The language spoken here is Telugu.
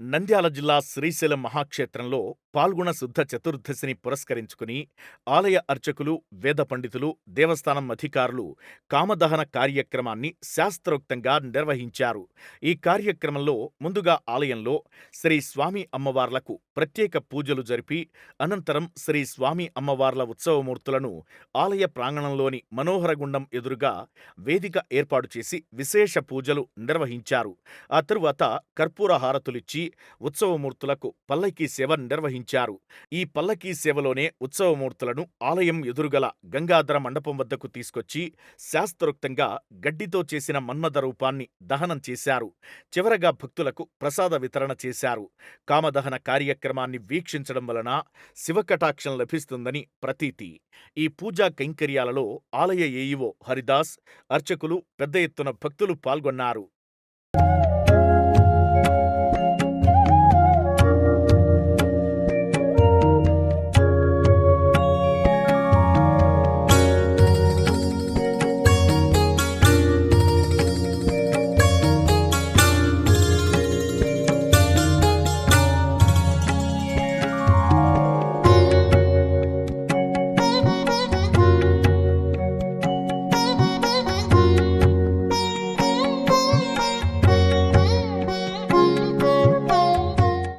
నంద్యాల జిల్లా శ్రీశైలం మహాక్షేత్రంలో పాల్గొన శుద్ధ చతుర్దశిని పురస్కరించుకుని ఆలయ అర్చకులు, వేద పండితులు, దేవస్థానం అధికారులు కామదహన కార్యక్రమాన్ని శాస్త్రోక్తంగా నిర్వహించారు. ఈ కార్యక్రమంలో ముందుగా ఆలయంలో శ్రీ స్వామి అమ్మవార్లకు ప్రత్యేక పూజలు జరిపి, అనంతరం శ్రీ స్వామి అమ్మవార్ల ఉత్సవమూర్తులను ఆలయ ప్రాంగణంలోని మనోహరగుండం ఎదురుగా వేదిక ఏర్పాటు చేసి విశేష పూజలు నిర్వహించారు. ఆ తరువాత కర్పూర హారతులిచ్చి ఉత్సవమూర్తులకు పల్లకీ సేవ నిర్వహించారు. ఈ పల్లకీ సేవలోనే ఉత్సవమూర్తులను ఆలయం ఎదురుగల గంగాధర మండపం వద్దకు తీసుకొచ్చి శాస్త్రోక్తంగా గడ్డితో చేసిన మన్మథ రూపాన్ని దహనం చేశారు. చివరగా భక్తులకు ప్రసాద వితరణ చేశారు. కామదహన కార్యక్రమాన్ని వీక్షించడం వలన శివకటాక్షం లభిస్తుందని ప్రతీతి. ఈ పూజా కైంకర్యాలలో ఆలయ ఏఈఓ హరిదాస్, అర్చకులు పెద్ద ఎత్తున భక్తులు పాల్గొన్నారు.